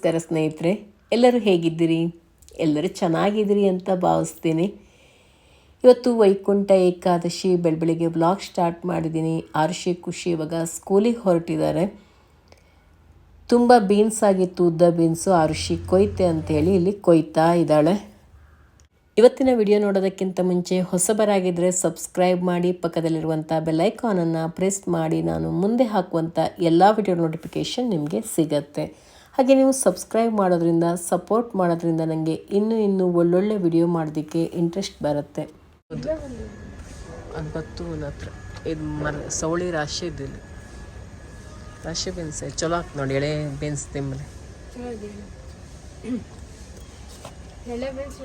ನಮಸ್ಕಾರ ಸ್ನೇಹಿತರೆ, ಎಲ್ಲರೂ ಹೇಗಿದ್ದೀರಿ? ಎಲ್ಲರೂ ಚೆನ್ನಾಗಿದ್ದೀರಿ ಅಂತ ಭಾವಿಸ್ತೀನಿ. ಇವತ್ತು ವೈಕುಂಠ ಏಕಾದಶಿ ಬೆಳಬೆಳಿಗ್ಗೆ ಬ್ಲಾಗ್ ಸ್ಟಾರ್ಟ್ ಮಾಡಿದ್ದೀನಿ. ಆರ್ಷಿ ಖುಷಿ ಇವಾಗ ಸ್ಕೂಲಿಗೆ ಹೊರಟಿದ್ದಾರೆ. ತುಂಬ ಬೀನ್ಸ್ ಆಗಿತ್ತು, ಉದ್ದ ಬೀನ್ಸು ಆರುಷಿ ಕೊಯ್ತೆ ಅಂತೇಳಿ ಇಲ್ಲಿ ಕೊಯ್ತಾ ಇದ್ದಾಳೆ. ಇವತ್ತಿನ ವಿಡಿಯೋ ನೋಡೋದಕ್ಕಿಂತ ಮುಂಚೆ ಹೊಸಬರಾಗಿದ್ದರೆ ಸಬ್ಸ್ಕ್ರೈಬ್ ಮಾಡಿ ಪಕ್ಕದಲ್ಲಿರುವಂಥ ಬೆಲ್ಲೈಕಾನನ್ನು ಪ್ರೆಸ್ ಮಾಡಿ, ನಾನು ಮುಂದೆ ಹಾಕುವಂಥ ಎಲ್ಲ ವಿಡಿಯೋ ನೋಟಿಫಿಕೇಷನ್ ನಿಮಗೆ ಸಿಗತ್ತೆ. ಹಾಗೆ ನೀವು ಸಬ್ಸ್ಕ್ರೈಬ್ ಮಾಡೋದ್ರಿಂದ ಸಪೋರ್ಟ್ ಮಾಡೋದ್ರಿಂದ ನನಗೆ ಇನ್ನೂ ಇನ್ನೂ ಒಳ್ಳೊಳ್ಳೆ ವಿಡಿಯೋ ಮಾಡೋದಕ್ಕೆ ಇಂಟ್ರೆಸ್ಟ್ ಬರುತ್ತೆ. ಅದು ಬತ್ತು ಹತ್ರ. ಇದು ಮರ ಸವಳಿ ರಾಶಿ ಇದ್ದಿಲ್ಲ. ರಾಶಿ ಬೀನ್ಸ್ ಚಲೋ ಆಯ್ತು ನೋಡಿ ಎಳೆ ಬೀನ್ಸ್ ತಿಂಬಲಿ ಎಳೆ. ಬೀನ್ಸ್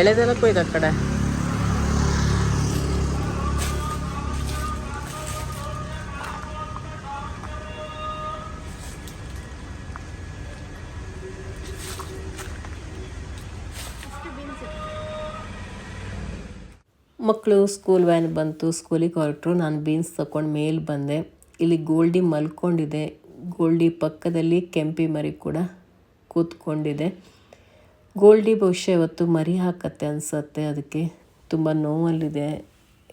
ಎಳೆದೆಲ್ಲ ಕೊಯ್ದು ಆ ಕಡೆ. ಮಕ್ಕಳು ಸ್ಕೂಲ್ ವ್ಯಾನ್ ಬಂತು ಸ್ಕೂಲಿಗೆ ಹೊರಟರು. ನಾನು ಬೀನ್ಸ್ ತಗೊಂಡು ಮೇಲೆ ಬಂದೆ. ಇಲ್ಲಿ ಗೋಲ್ಡಿ ಮಲ್ಕೊಂಡಿದೆ. ಗೋಲ್ಡಿ ಪಕ್ಕದಲ್ಲಿ ಕೆಂಪಿ ಮರಿ ಕೂಡ ಕೂತ್ಕೊಂಡಿದೆ. ಗೋಲ್ಡಿ ಬಹುಶಃ ಇವತ್ತು ಮರಿ ಹಾಕತ್ತೆ ಅನಿಸತ್ತೆ. ಅದಕ್ಕೆ ತುಂಬ ನೋವಲ್ಲಿದೆ.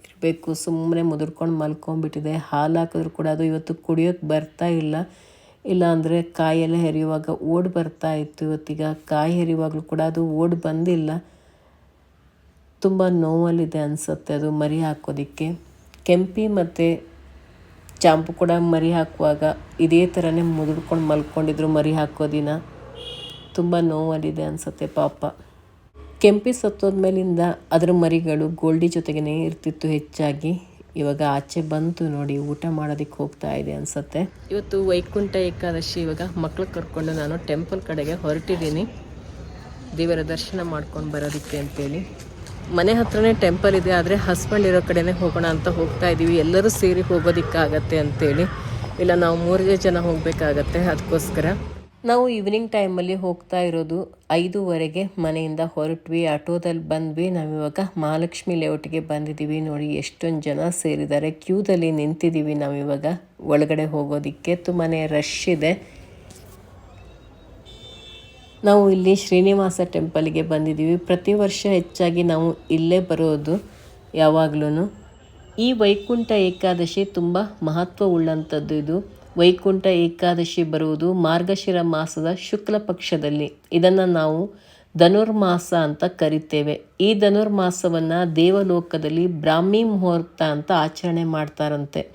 ಇರಬೇಕು, ಸುಮ್ಮನೆ ಮುದುರ್ಕೊಂಡು ಮಲ್ಕೊಂಡ್ಬಿಟ್ಟಿದೆ. ಹಾಲು ಹಾಕಿದ್ರು ಕೂಡ ಅದು ಇವತ್ತು ಕುಡಿಯೋಕ್ಕೆ ಬರ್ತಾ ಇಲ್ಲ. ಇಲ್ಲ ಅಂದರೆ ಕಾಯೆಲ್ಲ ಹೆರಿಯುವಾಗ ಓಡ್ ಬರ್ತಾ ಇತ್ತು ಇವತ್ತೀಗ. ಕಾಯಿ ಹೆರಿಯುವಾಗಲೂ ಕೂಡ ಅದು ಓಡ್ ಬಂದಿಲ್ಲ. ತುಂಬ ನೋವಲ್ಲಿದೆ ಅನಿಸುತ್ತೆ ಅದು ಮರಿ ಹಾಕೋದಕ್ಕೆ. ಕೆಂಪಿ ಮತ್ತು ಚಾಂಪು ಕೂಡ ಮರಿ ಹಾಕುವಾಗ ಇದೇ ಥರನೇ ಮುದುಡ್ಕೊಂಡು ಮಲ್ಕೊಂಡಿದ್ರು ಮರಿ ಹಾಕೋ ದಿನ. ತುಂಬ ನೋವಲ್ಲಿದೆ ಅನಿಸುತ್ತೆ ಪಾಪ. ಕೆಂಪಿ ಸತ್ತೋದ ಮೇಲಿಂದ ಅದರ ಮರಿಗಳು ಗೋಲ್ಡಿ ಜೊತೆಗೇ ಇರ್ತಿತ್ತು ಹೆಚ್ಚಾಗಿ. ಇವಾಗ ಆಚೆ ಬಂತು ನೋಡಿ ಊಟ ಮಾಡೋದಕ್ಕೆ ಹೋಗ್ತಾ ಇದೆ ಅನಿಸುತ್ತೆ. ಇವತ್ತು ವೈಕುಂಠ ಏಕಾದಶಿ ಇವಾಗ ಮಕ್ಕಳು ಕರ್ಕೊಂಡು ನಾನು ಟೆಂಪಲ್ ಕಡೆಗೆ ಹೊರಟಿದ್ದೀನಿ. ದೇವರ ದರ್ಶನ ಮಾಡ್ಕೊಂಡು ಬರೋದಕ್ಕೆ ಅಂತೇಳಿ. ಮನೆ ಹತ್ರನೇ ಟೆಂಪಲ್ ಇದೆ, ಆದರೆ ಹಸ್ಬೆಂಡ್ ಇರೋ ಕಡೆನೇ ಹೋಗೋಣ ಅಂತ ಹೋಗ್ತಾ ಇದ್ದೀವಿ ಎಲ್ಲರೂ ಸೇರಿ ಹೋಗೋದಕ್ಕಾಗತ್ತೆ ಅಂತೇಳಿ. ಇಲ್ಲ, ನಾವು ಮೂರೇ ಜನ ಹೋಗಬೇಕಾಗತ್ತೆ, ಅದಕ್ಕೋಸ್ಕರ. ನಾವು ಈವ್ನಿಂಗ್ ಟೈಮಲ್ಲಿ ಹೋಗ್ತಾ ಇರೋದು ಐದೂವರೆಗೆ ಮನೆಯಿಂದ ಹೊರಟ್ವಿ. ಆಟೋದಲ್ಲಿ ಬಂದ್ವಿ. ನಾವಿವಾಗ ಮಹಾಲಕ್ಷ್ಮಿ ಲೇಔಟ್ಗೆ ಬಂದಿದ್ದೀವಿ. ನೋಡಿ, ಎಷ್ಟೊಂದು ಜನ ಸೇರಿದ್ದಾರೆ. ಕ್ಯೂದಲ್ಲಿ ನಿಂತಿದ್ದೀವಿ ನಾವಿವಾಗ. ಒಳಗಡೆ ಹೋಗೋದಕ್ಕೆ ತುಂಬಾ ರಶ್ ಇದೆ. ನಾವು ಇಲ್ಲಿ ಶ್ರೀನಿವಾಸ ಟೆಂಪಲ್ಗೆ ಬಂದಿದ್ದೀವಿ. ಪ್ರತಿ ವರ್ಷ ಹೆಚ್ಚಾಗಿ ನಾವು ಇಲ್ಲೇ ಬರೋದು ಯಾವಾಗಲೂ ಈ ವೈಕುಂಠ ಏಕಾದಶಿ ತುಂಬ ಮಹತ್ವವುಳ್ಳಂಥದ್ದು ಇದು. ವೈಕುಂಠ ಏಕಾದಶಿ ಬರುವುದು ಮಾರ್ಗಶಿರ ಮಾಸದ ಶುಕ್ಲ ಪಕ್ಷದಲ್ಲಿ. ಇದನ್ನು ನಾವು ಧನುರ್ಮಾಸ ಅಂತ ಕರಿತೇವೆ. ಈ ಧನುರ್ಮಾಸವನ್ನು ದೇವಲೋಕದಲ್ಲಿ ಬ್ರಾಹ್ಮಿ ಮುಹೂರ್ತ ಅಂತ ಆಚರಣೆ ಮಾಡ್ತಾರಂತೆ.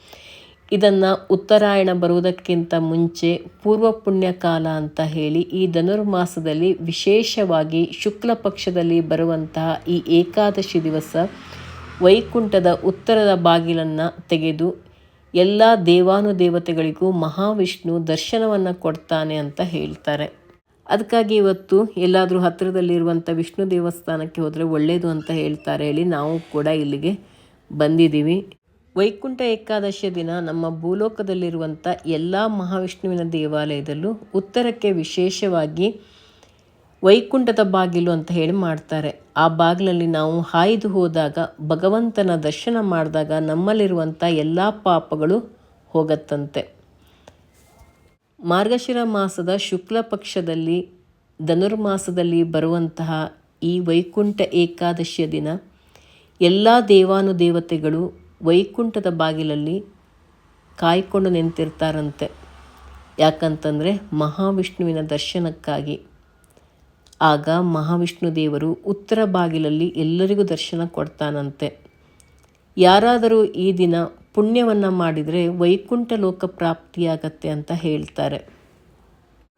ಇದನ್ನು ಉತ್ತರಾಯಣ ಬರುವುದಕ್ಕಿಂತ ಮುಂಚೆ ಪೂರ್ವ ಪುಣ್ಯ ಕಾಲ ಅಂತ ಹೇಳಿ ಈ ಧನುರ್ಮಾಸದಲ್ಲಿ ವಿಶೇಷವಾಗಿ ಶುಕ್ಲ ಪಕ್ಷದಲ್ಲಿ ಬರುವಂತಹ ಈ ಏಕಾದಶಿ ದಿವಸ ವೈಕುಂಠದ ಉತ್ತರದ ಬಾಗಿಲನ್ನು ತೆಗೆದು ಎಲ್ಲ ದೇವಾನುದೇವತೆಗಳಿಗೂ ಮಹಾವಿಷ್ಣು ದರ್ಶನವನ್ನು ಕೊಡ್ತಾನೆ ಅಂತ ಹೇಳ್ತಾರೆ. ಅದಕ್ಕಾಗಿ ಇವತ್ತು ಎಲ್ಲಾದರೂ ಹತ್ತಿರದಲ್ಲಿರುವಂಥ ವಿಷ್ಣು ದೇವಸ್ಥಾನಕ್ಕೆ ಹೋದರೆ ಒಳ್ಳೆಯದು ಅಂತ ಹೇಳ್ತಾರೆ ಹೇಳಿ ನಾವು ಕೂಡ ಇಲ್ಲಿಗೆ ಬಂದಿದ್ದೀವಿ. ವೈಕುಂಠ ಏಕಾದಶಿಯ ದಿನ ನಮ್ಮ ಭೂಲೋಕದಲ್ಲಿರುವಂಥ ಎಲ್ಲ ಮಹಾವಿಷ್ಣುವಿನ ದೇವಾಲಯದಲ್ಲೂ ಉತ್ತರಕ್ಕೆ ವಿಶೇಷವಾಗಿ ವೈಕುಂಠದ ಬಾಗಿಲು ಅಂತ ಹೇಳಿ ಮಾಡ್ತಾರೆ. ಆ ಬಾಗಿಲಲ್ಲಿ ನಾವು ಹಾಯ್ದು ಹೋದಾಗ, ಭಗವಂತನ ದರ್ಶನ ಮಾಡಿದಾಗ ನಮ್ಮಲ್ಲಿರುವಂಥ ಎಲ್ಲ ಪಾಪಗಳು ಹೋಗತ್ತಂತೆ. ಮಾರ್ಗಶಿರ ಮಾಸದ ಶುಕ್ಲ ಪಕ್ಷದಲ್ಲಿ, ಧನುರ್ಮಾಸದಲ್ಲಿ ಬರುವಂತಹ ಈ ವೈಕುಂಠ ಏಕಾದಶಿಯ ದಿನ, ಎಲ್ಲ ದೇವಾನುದೇವತೆಗಳು ವೈಕುಂಠದ ಬಾಗಿಲಲ್ಲಿ ಕಾಯ್ಕೊಂಡು ನಿಂತಿರ್ತಾರಂತೆ. ಯಾಕಂತಂದರೆ ಮಹಾವಿಷ್ಣುವಿನ ದರ್ಶನಕ್ಕಾಗಿ. ಆಗ ಮಹಾವಿಷ್ಣು ದೇವರು ಉತ್ತರ ಬಾಗಿಲಲ್ಲಿ ಎಲ್ಲರಿಗೂ ದರ್ಶನ ಕೊಡ್ತಾನಂತೆ. ಯಾರಾದರೂ ಈ ದಿನ ಪುಣ್ಯವನ್ನು ಮಾಡಿದರೆ ವೈಕುಂಠ ಲೋಕ ಪ್ರಾಪ್ತಿಯಾಗತ್ತೆ ಅಂತ ಹೇಳ್ತಾರೆ.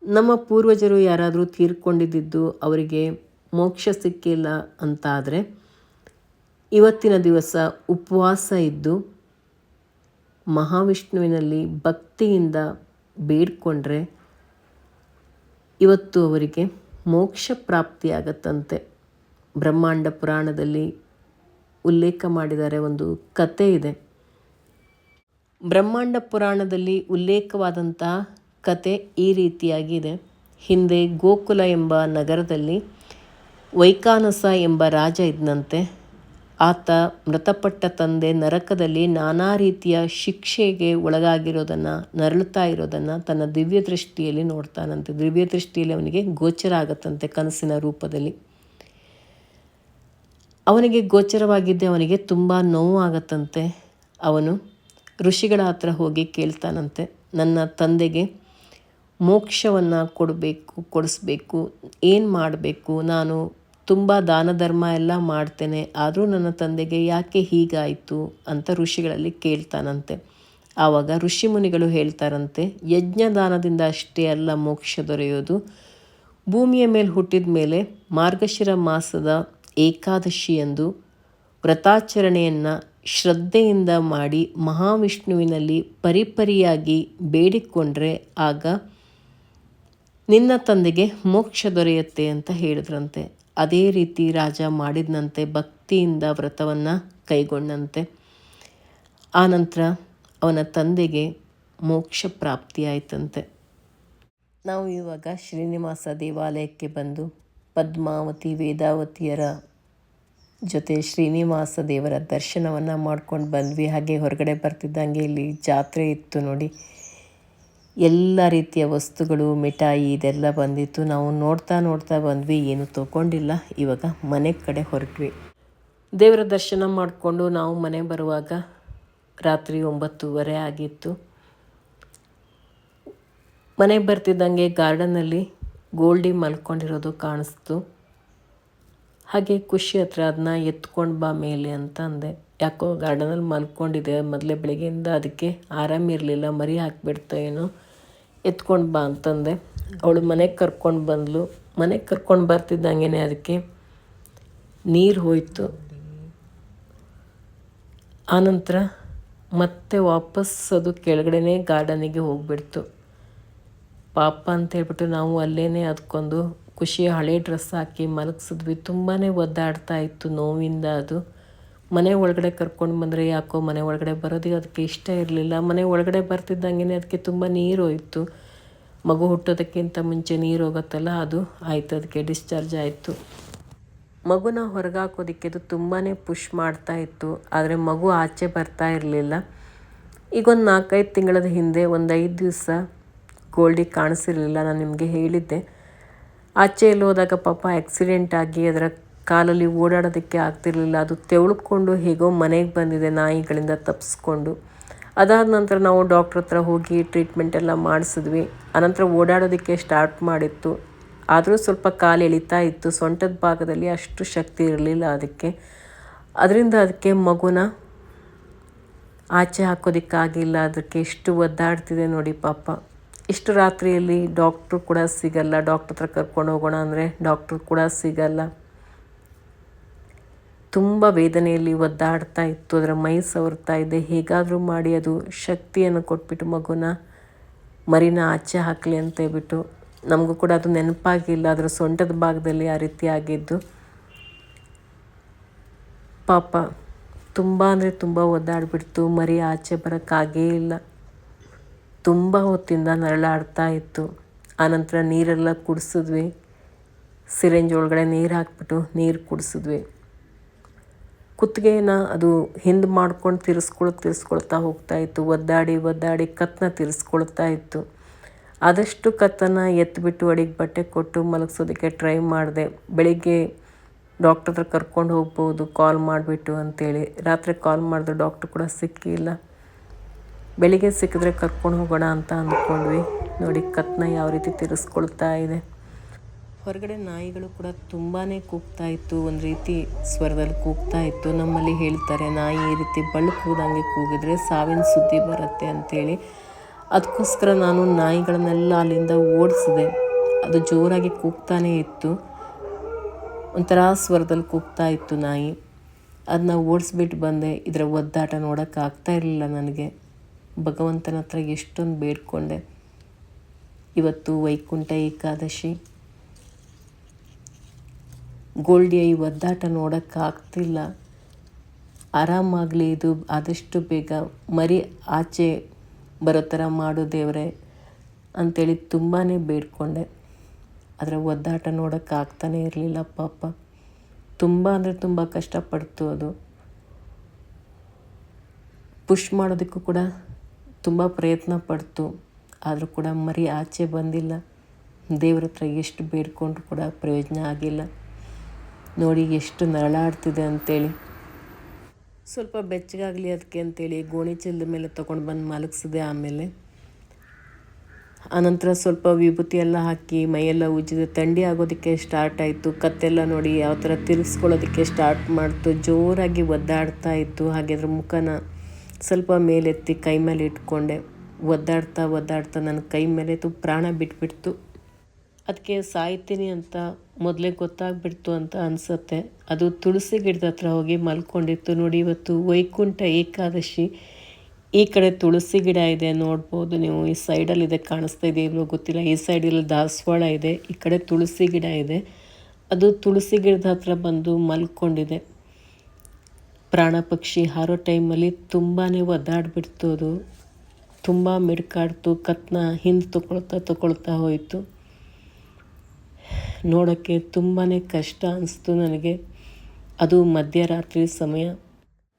ನಮ್ಮ ಪೂರ್ವಜರು ಯಾರಾದರೂ ತೀರ್ಕೊಂಡಿದ್ದು ಅವರಿಗೆ ಮೋಕ್ಷ ಸಿಕ್ಕಿಲ್ಲ ಅಂತಾದರೆ ಇವತ್ತಿನ ದಿವಸ ಉಪವಾಸ ಇದ್ದು ಮಹಾವಿಷ್ಣುವಿನಲ್ಲಿ ಭಕ್ತಿಯಿಂದ ಬೇಡ್ಕೊಂಡ್ರೆ ಇವತ್ತು ಅವರಿಗೆ ಮೋಕ್ಷ ಪ್ರಾಪ್ತಿಯಾಗತ್ತಂತೆ. ಬ್ರಹ್ಮಾಂಡ ಪುರಾಣದಲ್ಲಿ ಉಲ್ಲೇಖ ಮಾಡಿದ್ದಾರೆ ಒಂದು ಕತೆ ಇದೆ. ಬ್ರಹ್ಮಾಂಡ ಪುರಾಣದಲ್ಲಿ ಉಲ್ಲೇಖವಾದಂಥ ಕತೆ ಈ ರೀತಿಯಾಗಿದೆ ಹಿಂದೆ ಗೋಕುಲ ಎಂಬ ನಗರದಲ್ಲಿ ವೈಕಾನಸ ಎಂಬ ರಾಜ ಇದ್ದಂತೆ ಆತ ಮೃತಪಟ್ಟ ತಂದೆ ನರಕದಲ್ಲಿ ನಾನಾ ರೀತಿಯ ಶಿಕ್ಷೆಗೆ ಒಳಗಾಗಿರೋದನ್ನು, ನರಳುತ್ತಾ ಇರೋದನ್ನು ತನ್ನ ದಿವ್ಯ ದೃಷ್ಟಿಯಲ್ಲಿ ನೋಡ್ತಾನಂತೆ. ದಿವ್ಯ ದೃಷ್ಟಿಯಲ್ಲಿ ಅವನಿಗೆ ಗೋಚರ ಆಗತ್ತಂತೆ ಕನಸಿನ ರೂಪದಲ್ಲಿ. ಅವನಿಗೆ ಗೋಚರವಾಗಿದ್ದೆ ಅವನಿಗೆ ತುಂಬ ನೋವು ಆಗತ್ತಂತೆ. ಅವನು ಋಷಿಗಳ ಹತ್ರ ಹೋಗಿ ಕೇಳ್ತಾನಂತೆ, ನನ್ನ ತಂದೆಗೆ ಮೋಕ್ಷವನ್ನು ಕೊಡಬೇಕು, ಕೊಡಿಸ್ಬೇಕು, ಏನು ಮಾಡಬೇಕು, ನಾನು ತುಂಬ ದಾನ ಧರ್ಮ ಎಲ್ಲ ಮಾಡ್ತೇನೆ, ಆದರೂ ನನ್ನ ತಂದೆಗೆ ಯಾಕೆ ಹೀಗಾಯಿತು ಅಂತ ಋಷಿಗಳಲ್ಲಿ ಕೇಳ್ತಾನಂತೆ. ಆವಾಗ ಋಷಿ ಮುನಿಗಳು ಹೇಳ್ತಾರಂತೆ, ಯಜ್ಞದಾನದಿಂದ ಅಷ್ಟೇ ಅಲ್ಲ ಮೋಕ್ಷ ದೊರೆಯೋದು. ಭೂಮಿಯ ಮೇಲೆ ಹುಟ್ಟಿದ ಮೇಲೆ ಮಾರ್ಗಶಿರ ಮಾಸದ ಏಕಾದಶಿಯಂದು ವ್ರತಾಚರಣೆಯನ್ನು ಶ್ರದ್ಧೆಯಿಂದ ಮಾಡಿ ಮಹಾವಿಷ್ಣುವಿನಲ್ಲಿ ಪರಿಪರಿಯಾಗಿ ಬೇಡಿಕೊಂಡ್ರೆ ಆಗ ನಿನ್ನ ತಂದೆಗೆ ಮೋಕ್ಷ ದೊರೆಯುತ್ತೆ ಅಂತ ಹೇಳಿದ್ರಂತೆ. ಅದೇ ರೀತಿ ರಾಜ ಮಾಡಿದನಂತೆ, ಭಕ್ತಿಯಿಂದ ವ್ರತವನ್ನು ಕೈಗೊಂಡಂತೆ. ಆನಂತರ ಅವನ ತಂದೆಗೆ ಮೋಕ್ಷ ಪ್ರಾಪ್ತಿಯಾಯಿತಂತೆ. ನಾವು ಇವಾಗ ಶ್ರೀನಿವಾಸ ದೇವಾಲಯಕ್ಕೆ ಬಂದು ಪದ್ಮಾವತಿ ವೇದಾವತಿಯರ ಜೊತೆ ಶ್ರೀನಿವಾಸ ದೇವರ ದರ್ಶನವನ್ನು ಮಾಡ್ಕೊಂಡು ಬಂದ್ವಿ. ಹಾಗೆ ಹೊರಗಡೆ ಬರ್ತಿದ್ದಂಗೆ ಇಲ್ಲಿ ಜಾತ್ರೆ ಇತ್ತು ನೋಡಿ. ಎಲ್ಲ ರೀತಿಯ ವಸ್ತುಗಳು, ಮಿಠಾಯಿ ಇದೆಲ್ಲ ಬಂದಿತ್ತು. ನಾವು ನೋಡ್ತಾ ನೋಡ್ತಾ ಬಂದ್ವಿ. ಏನು ತೊಗೊಂಡಿಲ್ಲ. ಇವಾಗ ಮನೆ ಕಡೆ ಹೊರಟ್ವಿ. ದೇವರ ದರ್ಶನ ಮಾಡಿಕೊಂಡು ನಾವು ಮನೆ ಬರುವಾಗ ರಾತ್ರಿ ಒಂಬತ್ತೂವರೆ ಆಗಿತ್ತು. ಮನೆ ಬರ್ತಿದ್ದಂಗೆ ಗಾರ್ಡನಲ್ಲಿ ಗೋಲ್ಡಿ ಮಲ್ಕೊಂಡಿರೋದು ಕಾಣಿಸ್ತು. ಹಾಗೆ ಖುಷಿ ಹತ್ರ ಅದನ್ನ ಎತ್ಕೊಂಡು ಬಾ ಮೇಲೆ ಅಂತ ಅಂದೆ. ಯಾಕೋ ಗಾರ್ಡನಲ್ಲಿ ಮಲ್ಕೊಂಡಿದೆ ಮೊದಲೇ ಬೆಳಗ್ಗೆಯಿಂದ ಅದಕ್ಕೆ ಆರಾಮಿರಲಿಲ್ಲ. ಮರಿ ಹಾಕಿಬಿಡ್ತಾ ಏನೋ. ಎತ್ಕೊಂಡು ಬಾ ಅಂತಂದೆ. ಅವಳು ಮನೆಗೆ ಕರ್ಕೊಂಡು ಬಂದಳು ಮನೆಗೆ ಕರ್ಕೊಂಡು ಬರ್ತಿದ್ದಂಗೆ ಅದಕ್ಕೆ ನೀರು ಹೋಯಿತು. ಆನಂತರ ಮತ್ತೆ ವಾಪಸ್ ಅದು ಕೆಳಗಡೆನೇ ಗಾರ್ಡನಿಗೆ ಹೋಗ್ಬಿಡ್ತು. ಪಾಪ ಅಂತ ಹೇಳ್ಬಿಟ್ಟು ನಾವು ಅಲ್ಲೇ ಅದ್ಕೊಂಡು ಖುಷಿಯ ಹಳೆ ಡ್ರೆಸ್ ಹಾಕಿ ಮಲಗಿಸಿದ್ವಿ. ತುಂಬಾ ಒದ್ದಾಡ್ತಾ ಇತ್ತು ನೋವಿಂದ ಅದು. ಮನೆ ಒಳಗಡೆ ಕರ್ಕೊಂಡು ಬಂದರೆ ಯಾಕೋ ಮನೆ ಒಳಗಡೆ ಬರೋದಿಗೆ ಅದಕ್ಕೆ ಇಷ್ಟ ಇರಲಿಲ್ಲ. ಮನೆ ಒಳಗಡೆ ಬರ್ತಿದ್ದಂಗೆ ಅದಕ್ಕೆ ತುಂಬ ನೀರು ಹೋಯಿತು. ಮಗು ಹುಟ್ಟೋದಕ್ಕಿಂತ ಮುಂಚೆ ನೀರು ಹೋಗುತ್ತಲ್ಲ, ಅದು ಆಯಿತು, ಅದಕ್ಕೆ ಡಿಸ್ಚಾರ್ಜ್ ಆಯಿತು. ಮಗುನ ಹೊರಗೆ ಹಾಕೋದಕ್ಕೆ ಅದು ತುಂಬಾ ಪುಷ್ ಮಾಡ್ತಾ ಇತ್ತು, ಆದರೆ ಮಗು ಆಚೆ ಬರ್ತಾ ಇರಲಿಲ್ಲ. ಈಗ ಒಂದು ನಾಲ್ಕೈದು ತಿಂಗಳದ ಹಿಂದೆ ಒಂದು ಐದು ದಿವಸ ಗೋಲ್ಡಿ ಕಾಣಿಸಿರಲಿಲ್ಲ, ನಾನು ನಿಮಗೆ ಹೇಳಿದ್ದೆ. ಆಚೆ ಹೋದಾಗ ಪಾಪ ಆಕ್ಸಿಡೆಂಟ್ ಆಗಿ ಅದರ ಕಾಲಲ್ಲಿ ಓಡಾಡೋದಕ್ಕೆ ಆಗ್ತಿರಲಿಲ್ಲ. ಅದು ತೆವಳ್ಕೊಂಡು ಹೇಗೋ ಮನೆಗೆ ಬಂದಿದೆ ನಾಯಿಗಳಿಂದ ತಪ್ಪಿಸ್ಕೊಂಡು ಅದಾದ ನಂತರ ನಾವು ಡಾಕ್ಟ್ರ್ ಹತ್ರ ಹೋಗಿ ಟ್ರೀಟ್ಮೆಂಟ್ ಎಲ್ಲ ಮಾಡಿಸಿದ್ವಿ. ಅನಂತರ ಓಡಾಡೋದಕ್ಕೆ ಸ್ಟಾರ್ಟ್ ಮಾಡಿತ್ತು. ಆದರೂ ಸ್ವಲ್ಪ ಕಾಲು ಎಳಿತಾ ಇತ್ತು. ಸೊಂಟದ ಭಾಗದಲ್ಲಿ ಅಷ್ಟು ಶಕ್ತಿ ಇರಲಿಲ್ಲ ಅದಕ್ಕೆ. ಅದರಿಂದ ಅದಕ್ಕೆ ಮಗುನ ಆಚೆ ಹಾಕೋದಕ್ಕಾಗಿಲ್ಲ. ಅದಕ್ಕೆ ಎಷ್ಟು ಒದ್ದಾಡ್ತಿದೆ ನೋಡಿ ಪಾಪ. ಇಷ್ಟು ರಾತ್ರಿಯಲ್ಲಿ ಡಾಕ್ಟ್ರು ಕೂಡ ಸಿಗಲ್ಲ. ಡಾಕ್ಟ್ರ್ ಹತ್ರ ಕರ್ಕೊಂಡು ಹೋಗೋಣ ಅಂದರೆ ಡಾಕ್ಟ್ರು ಕೂಡ ಸಿಗಲ್ಲ. ತುಂಬ ವೇದನೆಯಲ್ಲಿ ಒದ್ದಾಡ್ತಾ ಇತ್ತು, ಅದರ ಮೈ ಸವರ್ತಾ ಇದೆ. ಹೇಗಾದರೂ ಮಾಡಿ ಅದು ಶಕ್ತಿಯನ್ನು ಕೊಟ್ಬಿಟ್ಟು ಮಗುನ ಮರಿನ ಆಚೆ ಹಾಕಲಿ ಅಂತ ಹೇಳ್ಬಿಟ್ಟು ನಮಗೂ ಕೂಡ ಅದು ನೆನಪಾಗಿಲ್ಲ, ಅದರ ಸೊಂಟದ ಭಾಗದಲ್ಲಿ ಆ ರೀತಿ ಆಗಿದ್ದು. ಪಾಪ ತುಂಬ ಅಂದರೆ ತುಂಬ ಒದ್ದಾಡ್ಬಿಡ್ತು, ಮರಿ ಆಚೆ ಬರೋಕ್ಕಾಗೇ ಇಲ್ಲ. ತುಂಬ ಹೊತ್ತಿಂದ ನರಳಾಡ್ತಾ ಇತ್ತು. ಆನಂತರ ನೀರೆಲ್ಲ ಕುಡಿಸಿದ್ವಿ. ಸಿರೆಂಜ್ ಒಳಗಡೆ ನೀರು ಹಾಕ್ಬಿಟ್ಟು ನೀರು ಕುಡಿಸಿದ್ವಿ. ಕುತ್ತಿಗೆನ ಅದು ಹಿಂದೆ ಮಾಡ್ಕೊಂಡು ತಿರ್ಸ್ಕೊಳ್ ತಿರ್ಸ್ಕೊಳ್ತಾ ಹೋಗ್ತಾ ಇತ್ತು. ಒದ್ದಾಡಿ ಒದ್ದಾಡಿ ಕತ್ತನ್ನ ತಿರ್ಸ್ಕೊಳ್ತಾ ಇತ್ತು. ಆದಷ್ಟು ಕತ್ತನ್ನು ಎತ್ತಿಬಿಟ್ಟು ಅಡಿಗೆ ಬಟ್ಟೆ ಕೊಟ್ಟು ಮಲಗಿಸೋದಕ್ಕೆ ಟ್ರೈ ಮಾಡಿದೆ. ಬೆಳಿಗ್ಗೆ ಡಾಕ್ಟ್ರ್ ಹತ್ರ ಕರ್ಕೊಂಡು ಹೋಗ್ಬೋದು, ಕಾಲ್ ಮಾಡಿಬಿಟ್ಟು ಅಂತೇಳಿ. ರಾತ್ರಿ ಕಾಲ್ ಮಾಡಿದ್ರು ಡಾಕ್ಟ್ರ್ ಕೂಡ ಸಿಕ್ಕಿಲ್ಲ. ಬೆಳಿಗ್ಗೆ ಸಿಕ್ಕಿದ್ರೆ ಕರ್ಕೊಂಡು ಹೋಗೋಣ ಅಂತ ಅಂದ್ಕೊಂಡ್ವಿ. ನೋಡಿ ಕತ್ನ ಯಾವ ರೀತಿ ತಿರ್ಸ್ಕೊಳ್ತಾ ಇದೆ. ಹೊರಗಡೆ ನಾಯಿಗಳು ಕೂಡ ತುಂಬಾ ಕೂಗ್ತಾ ಇತ್ತು. ಒಂದು ರೀತಿ ಸ್ವರದಲ್ಲಿ ಕೂಗ್ತಾ ಇತ್ತು. ನಮ್ಮಲ್ಲಿ ಹೇಳ್ತಾರೆ, ನಾಯಿ ಈ ರೀತಿ ಬಳ್ಳು ಕೂದಂಗೆ ಕೂಗಿದ್ರೆ ಸಾವಿನ ಸುದ್ದಿ ಬರುತ್ತೆ ಅಂತೇಳಿ. ಅದಕ್ಕೋಸ್ಕರ ನಾನು ನಾಯಿಗಳನ್ನೆಲ್ಲ ಅಲ್ಲಿಂದ ಓಡಿಸಿದೆ. ಅದು ಜೋರಾಗಿ ಕೂಗ್ತಾನೇ ಇತ್ತು. ಒಂಥರ ಸ್ವರದಲ್ಲಿ ಕೂಗ್ತಾ ಇತ್ತು ನಾಯಿ. ಅದನ್ನ ಓಡಿಸ್ಬಿಟ್ಟು ಬಂದೆ. ಇದರ ಒದ್ದಾಟ ನೋಡೋಕ್ಕಾಗ್ತಾ ಇರಲಿಲ್ಲ ನನಗೆ. ಭಗವಂತನ ಹತ್ರ ಎಷ್ಟೊಂದು ಬೇಡ್ಕೊಂಡೆ. ಇವತ್ತು ವೈಕುಂಠ ಏಕಾದಶಿ. ಗೋಲ್ಡಿಯ ಈ ಒದ್ದಾಟ ನೋಡೋಕ್ಕಾಗ್ತಿಲ್ಲ. ಆರಾಮಾಗಲಿ ಇದು, ಆದಷ್ಟು ಬೇಗ ಮರಿ ಆಚೆ ಬರೋ ಥರ ಮಾಡು ದೇವರೇ ಅಂಥೇಳಿ ತುಂಬಾ ಬೇಡ್ಕೊಂಡೆ. ಅದರ ಒದ್ದಾಟ ನೋಡೋಕ್ಕಾಗ್ತಾನೇ ಇರಲಿಲ್ಲ ಪಾಪ. ತುಂಬ ಅಂದರೆ ತುಂಬ ಕಷ್ಟಪಡ್ತು ಅದು. ಪುಷ್ ಮಾಡೋದಕ್ಕೂ ಕೂಡ ತುಂಬ ಪ್ರಯತ್ನ ಪಡ್ತು. ಆದರೂ ಕೂಡ ಮರಿ ಆಚೆ ಬಂದಿಲ್ಲ. ದೇವ್ರ ಹತ್ರ ಎಷ್ಟು ಬೇಡ್ಕೊಂಡ್ರು ಕೂಡ ಪ್ರಯೋಜನ ಆಗಿಲ್ಲ. ನೋಡಿ ಎಷ್ಟು ನರಳಾಡ್ತಿದೆ ಅಂತೇಳಿ. ಸ್ವಲ್ಪ ಬೆಚ್ಚಗಾಗಲಿ ಅದಕ್ಕೆ ಅಂತೇಳಿ ಗೋಣಿ ಚೆಲ್ಲದ ಮೇಲೆ ತೊಗೊಂಡು ಬಂದು ಮಲಗಿಸಿದೆ ಆಮೇಲೆ. ಆನಂತರ ಸ್ವಲ್ಪ ವಿಭೂತಿ ಎಲ್ಲ ಹಾಕಿ ಮೈಯೆಲ್ಲ ಉಜ್ಜಿದೆ. ಥಂಡಿ ಆಗೋದಕ್ಕೆ ಸ್ಟಾರ್ಟ್ ಆಯಿತು. ಕತ್ತೆಲ್ಲ ನೋಡಿ ಯಾವ ಥರ ತಿರುಗಿಸ್ಕೊಳ್ಳೋದಕ್ಕೆ ಸ್ಟಾರ್ಟ್ ಮಾಡ್ತು. ಜೋರಾಗಿ ಒದ್ದಾಡ್ತಾ ಇತ್ತು. ಹಾಗೆ ಅದ್ರ ಮುಖನ ಸ್ವಲ್ಪ ಮೇಲೆತ್ತಿ ಕೈ ಮೇಲೆ ಇಟ್ಕೊಂಡೆ. ಒದ್ದಾಡ್ತಾ ಒದ್ದಾಡ್ತಾ ನನ್ನ ಕೈ ಮೇಲೆ ತು ಪ್ರಾಣ ಬಿಟ್ಬಿಡ್ತು. ಅದಕ್ಕೆ ಸಾಯ್ತೀನಿ ಅಂತ ಮೊದಲೇ ಗೊತ್ತಾಗ್ಬಿಡ್ತು ಅಂತ ಅನಿಸುತ್ತೆ. ಅದು ತುಳಸಿ ಗಿಡದ ಹತ್ರ ಹೋಗಿ ಮಲ್ಕೊಂಡಿತ್ತು. ನೋಡಿ, ಇವತ್ತು ವೈಕುಂಠ ಏಕಾದಶಿ. ಈ ಕಡೆ ತುಳಸಿ ಗಿಡ ಇದೆ ನೋಡ್ಬೋದು ನೀವು. ಈ ಸೈಡಲ್ಲಿ ಇದೆ, ಕಾಣಿಸ್ತಾ ಇದೆ ಇಲ್ಲೋ ಗೊತ್ತಿಲ್ಲ. ಈ ಸೈಡಲ್ಲಿ ದಾಸವಾಳ ಇದೆ, ಈ ಕಡೆ ತುಳಸಿ ಗಿಡ ಇದೆ. ಅದು ತುಳಸಿ ಗಿಡದ ಹತ್ರ ಬಂದು ಮಲ್ಕೊಂಡಿದೆ. ಪ್ರಾಣ ಪಕ್ಷಿ ಹಾರೋ ಟೈಮಲ್ಲಿ ತುಂಬಾ ಒದ್ದಾಡ್ಬಿಡ್ತು ಅದು. ತುಂಬ ಮಿಡ್ಕಾಡ್ತು, ಕತ್ನ ಹಿಂದೆ ತಗೊಳ್ತಾ ತಗೊಳ್ತಾ ಹೋಯಿತು. ನೋಡೋಕ್ಕೆ ತುಂಬಾ ಕಷ್ಟ ಅನಿಸ್ತು ನನಗೆ. ಅದು ಮಧ್ಯರಾತ್ರಿ ಸಮಯ.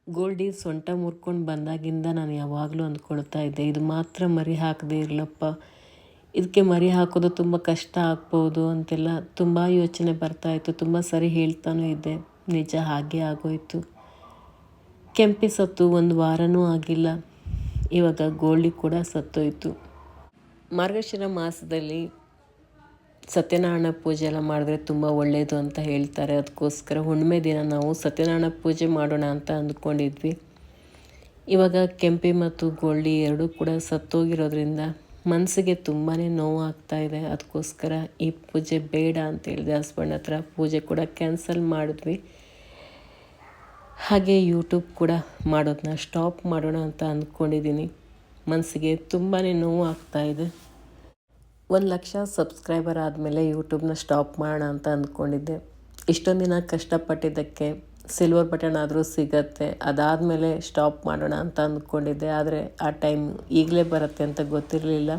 ಗೋಲ್ಡಿ ಸೊಂಟ ಮುರ್ಕೊಂಡು ಬಂದಾಗಿಂದ ನಾನು ಯಾವಾಗಲೂ ಅಂದ್ಕೊಳ್ತಾ ಇದ್ದೆ. ಇದು ಮಾತ್ರ ಮರಿ ಹಾಕದೇ ಇರಲಪ್ಪ. ಇದಕ್ಕೆ ಮರಿ ಹಾಕೋದು ತುಂಬ ಕಷ್ಟ ಆಗ್ಬೋದು ಅಂತೆಲ್ಲ ತುಂಬ ಯೋಚನೆ ಬರ್ತಾಯಿತ್ತು ತುಂಬ ಸರಿ ಹೇಳ್ತಾನೂ ಇದ್ದೆ. ನಿಜ ಹಾಗೆ ಆಗೋಯ್ತು. ಕೆಂಪಿ ಸತ್ತು ಒಂದು ವಾರನೂ ಆಗಿಲ್ಲ. ಇವಾಗ ಗೋಲ್ಡಿ ಕೂಡ ಸತ್ತೋಯಿತು. ಮಾರ್ಗಶಿರ ಮಾಸದಲ್ಲಿ ಸತ್ಯನಾರಾಯಣ ಪೂಜೆ ಎಲ್ಲ ಮಾಡಿದ್ರೆ ತುಂಬ ಒಳ್ಳೆಯದು ಅಂತ ಹೇಳ್ತಾರೆ. ಅದಕ್ಕೋಸ್ಕರ ಹುಣ್ಣಿಮೆ ದಿನ ನಾವು ಸತ್ಯನಾರಾಯಣ ಪೂಜೆ ಮಾಡೋಣ ಅಂತ ಅಂದ್ಕೊಂಡಿದ್ವಿ. ಇವಾಗ ಕೆಂಪಿ ಮತ್ತು ಗೋಲ್ಡಿ ಎರಡೂ ಕೂಡ ಸತ್ತೋಗಿರೋದ್ರಿಂದ ಮನಸ್ಸಿಗೆ ತುಂಬಾ ನೋವು ಇದೆ. ಅದಕ್ಕೋಸ್ಕರ ಈ ಪೂಜೆ ಬೇಡ ಅಂತ ಹೇಳಿದೆ. ಹಸ್ಬೆಂಡ್ ಹತ್ರ ಪೂಜೆ ಕೂಡ ಕ್ಯಾನ್ಸಲ್ ಮಾಡಿದ್ವಿ. ಹಾಗೆ ಯೂಟ್ಯೂಬ್ ಕೂಡ ಮಾಡೋದನ್ನ ಸ್ಟಾಪ್ ಮಾಡೋಣ ಅಂತ ಅಂದ್ಕೊಂಡಿದ್ದೀನಿ. ಮನಸ್ಸಿಗೆ ತುಂಬಾ ನೋವು ಆಗ್ತಾಯಿದೆ ಒಂದು ಲಕ್ಷ ಸಬ್ಸ್ಕ್ರೈಬರ್ ಆದಮೇಲೆ ಯೂಟ್ಯೂಬ್ನ ಸ್ಟಾಪ್ ಮಾಡೋಣ ಅಂತ ಅಂದ್ಕೊಂಡಿದ್ದೆ. ಇಷ್ಟೊಂದು ದಿನ ಕಷ್ಟಪಟ್ಟಿದ್ದಕ್ಕೆ ಸಿಲ್ವರ್ ಬಟನ್ ಆದರೂ ಸಿಗತ್ತೆ, ಅದಾದಮೇಲೆ ಸ್ಟಾಪ್ ಮಾಡೋಣ ಅಂತ ಅಂದ್ಕೊಂಡಿದ್ದೆ. ಆದರೆ ಆ ಟೈಮ್ ಈಗಲೇ ಬರುತ್ತೆ ಅಂತ ಗೊತ್ತಿರಲಿಲ್ಲ.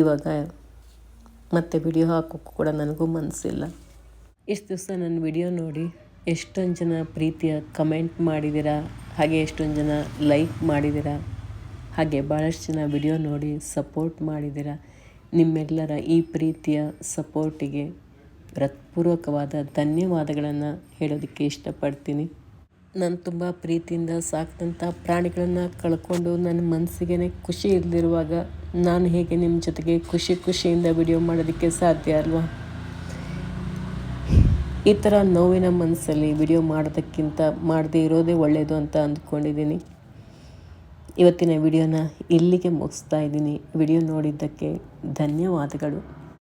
ಇವಾಗ ಮತ್ತೆ ವಿಡಿಯೋ ಹಾಕೋಕ್ಕೂ ಕೂಡ ನನಗೂ ಮನಸ್ಸಿಲ್ಲ ಇಷ್ಟು ದಿವಸ ನನ್ನ ವಿಡಿಯೋ ನೋಡಿ ಎಷ್ಟೊಂದು ಜನ ಪ್ರೀತಿಯ ಕಮೆಂಟ್ ಮಾಡಿದ್ದೀರಾ ಹಾಗೆ ಎಷ್ಟೊಂದು ಜನ ಲೈಕ್ ಮಾಡಿದ್ದೀರಾ ಹಾಗೆ ಭಾಳಷ್ಟು ಜನ ವಿಡಿಯೋ ನೋಡಿ ಸಪೋರ್ಟ್ ಮಾಡಿದ್ದೀರ? ನಿಮ್ಮೆಲ್ಲರ ಈ ಪ್ರೀತಿಯ ಸಪೋರ್ಟಿಗೆ ಹೃತ್ಪೂರ್ವಕವಾದ ಧನ್ಯವಾದಗಳನ್ನು ಹೇಳೋದಕ್ಕೆ ಇಷ್ಟಪಡ್ತೀನಿ. ನಾನು ತುಂಬ ಪ್ರೀತಿಯಿಂದ ಸಾಕಿದಂಥ ಪ್ರಾಣಿಗಳನ್ನು ಕಳ್ಕೊಂಡು ನನ್ನ ಮನಸ್ಸಿಗೆ ಖುಷಿ ಇಲ್ಲದಿರುವಾಗ ನಾನು ಹೇಗೆ ನಿಮ್ಮ ಜೊತೆಗೆ ಖುಷಿ ಖುಷಿಯಿಂದ ವಿಡಿಯೋ ಮಾಡೋದಕ್ಕೆ ಸಾಧ್ಯ ಅಲ್ವಾ? ಈ ಥರ ನೋವಿನ ಮನಸ್ಸಲ್ಲಿ ವಿಡಿಯೋ ಮಾಡೋದಕ್ಕಿಂತ ಮಾಡದೇ ಇರೋದೇ ಒಳ್ಳೆಯದು ಅಂತ ಅಂದ್ಕೊಂಡಿದ್ದೀನಿ. ಇವತ್ತಿನ ವಿಡಿಯೋನ ಇಲ್ಲಿಗೆ ಮುಗಿಸ್ತಾ ಇದ್ದೀನಿ. ವಿಡಿಯೋ ನೋಡಿದ್ದಕ್ಕೆ ಧನ್ಯವಾದಗಳು.